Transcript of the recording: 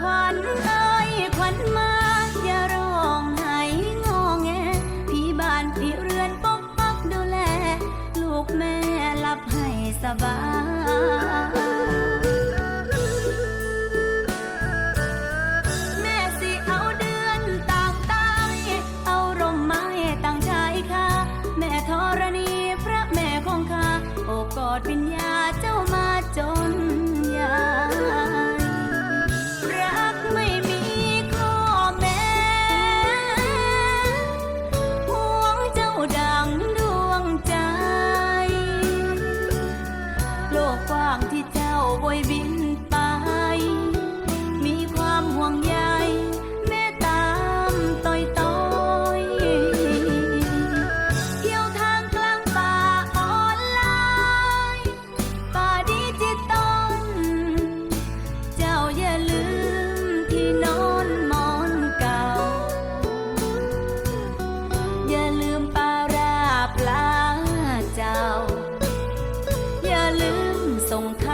ขวัญเอ้ยขวัญมาอย่าร้องไห้งอแงพี่บ้านพี่เรือนปกปักดูแล ลูกแม่หลับให้สบายธรณีพระแม่คงคาโอบกอดวิญญาเจ้ามาจน don't